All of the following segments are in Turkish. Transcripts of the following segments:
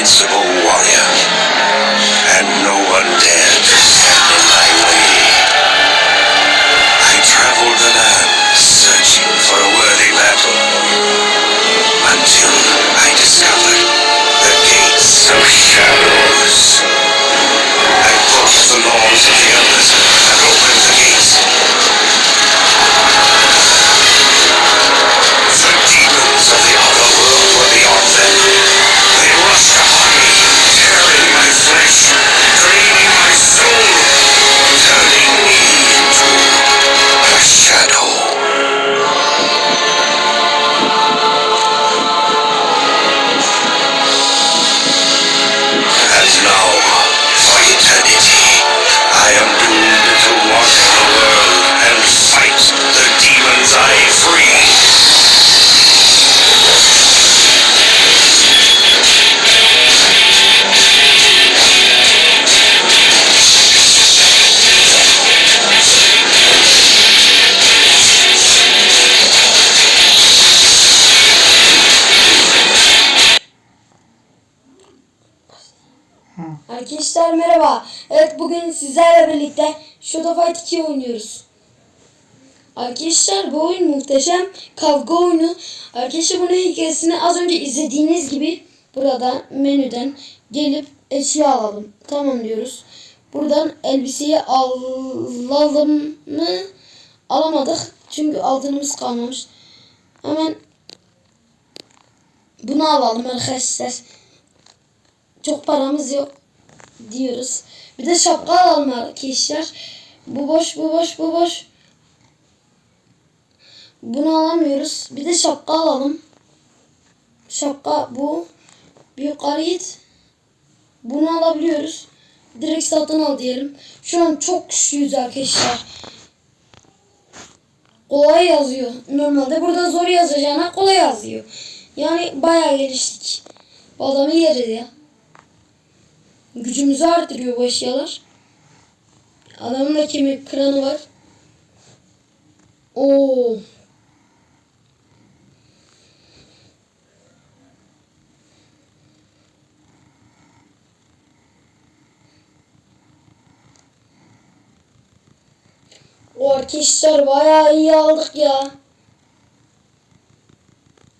invincible Arkadaşlar merhaba. Evet bugün sizlerle birlikte Shadow Fight 2 oynuyoruz. Arkadaşlar bu oyun muhteşem kavga oyunu. Arkadaşlar bunun hikayesini az önce izlediğiniz gibi burada menüden gelip eşya alalım. Tamam diyoruz. Buradan elbiseyi alalım mı? Alamadık. Çünkü altınımız kalmamış. Hemen bunu alalım arkadaşlar. Çok paramız yok diyoruz. Bir de şapka alalım arkadaşlar. Bu boş, bu boş, bu boş. Bunu alamıyoruz. Bir de şapka alalım. Şapka bu. Bir yukarı. Bunu alabiliyoruz. Direkt satın al diyelim. Şu an çok güçlüyüz arkadaşlar. Kolay yazıyor. Normalde burada zor yazacağına kolay yazıyor. Yani bayağı geliştik. Bu adamı yeriz ya. Gücümüzü artırıyor bu eşyalar. Adamın da kemik kıranı var. Oo. O arkadaşlar bayağı iyi aldık ya.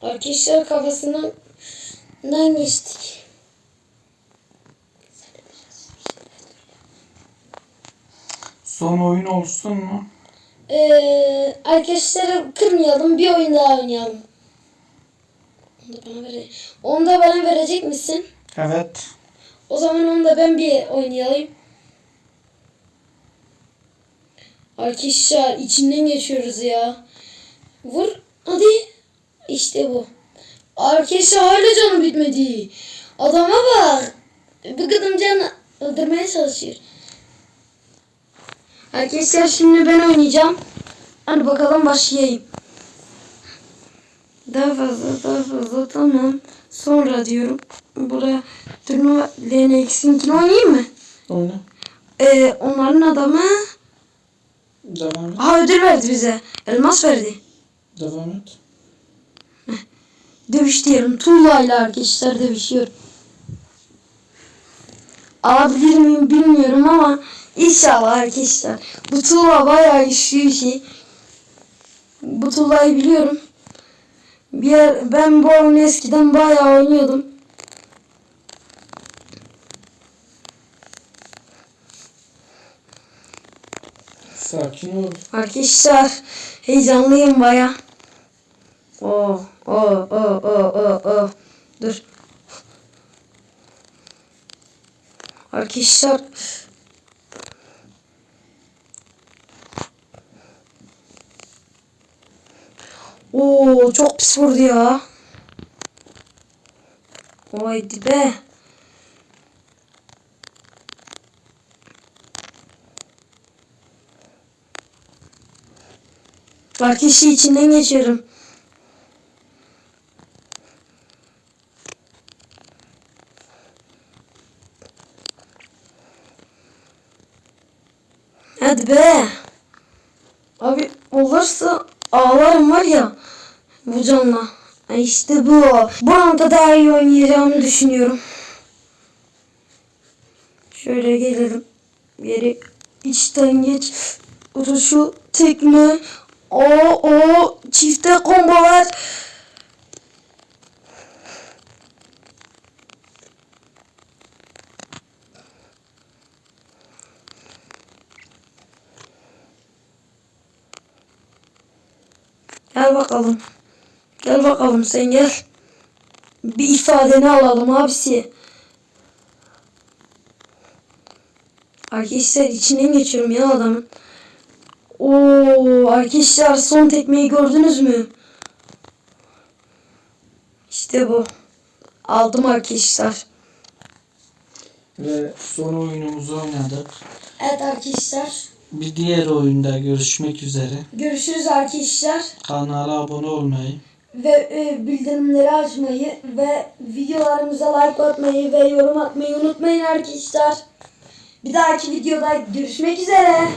Arkadaşlar kafasından dan geçtik. Son oyun olsun mu? Ee, arkadaşları kırmayalım. Bir oyun daha oynayalım. Onu da bana, vere onu da bana verecek misin? Evet. O zaman onu da ben bir oynayayım. Arkadaşlar içinden geçiyoruz ya. Vur. Hadi. İşte bu. Arkadaşlar hala canı bitmedi. Adama bak. Bu kadın canı öldürmeye çalışıyor. Arkadaşlar şimdi ben oynayacağım. Hadi bakalım başlayayım. Daha fazla daha fazla tamam. Sonra diyorum. Buraya turnuva LNX'inkini oynayayım mı? Oyna. Ee, onların adamı Devam et. ha ödül verdi bize. Elmas verdi. Devam et. Dövüş diyelim. Tuğla ile arkadaşlar dövüşüyor. Alabilir miyim bilmiyorum ama inşallah arkadaşlar. Bu tuğla bayağı güçlü bir şey. Bu tuğlayı biliyorum. Bir yer, ben bu oyunu eskiden bayağı oynuyordum. Sakin ol. Arkadaşlar heyecanlıyım baya. Oh, oh, oh, oh, oh, oh. Dur. Arkadaşlar Oo çok pis vurdu ya. Haydi be. Arkadaşlar içinden geçiyorum. Hadi be. Abi olursa ağlarım var ya bu canla. İşte bu. Bu anda daha iyi oynayacağımı düşünüyorum. Şöyle gelelim. Geri içten geç. Vuruşu tekme. O o çifte kombolar. Gel bakalım. Gel bakalım sen gel. Bir ifadeni alalım abisi. Arkadaşlar içinden geçiyorum ya adamın. Oo arkadaşlar son tekmeyi gördünüz mü? İşte bu. Aldım arkadaşlar. Ve son oyunumuzu oynadık. Evet arkadaşlar. Bir diğer oyunda görüşmek üzere. Görüşürüz arkadaşlar. Kanala abone olmayı, Ve e, bildirimleri açmayı ve videolarımıza like atmayı ve yorum atmayı unutmayın arkadaşlar. Bir dahaki videoda görüşmek üzere.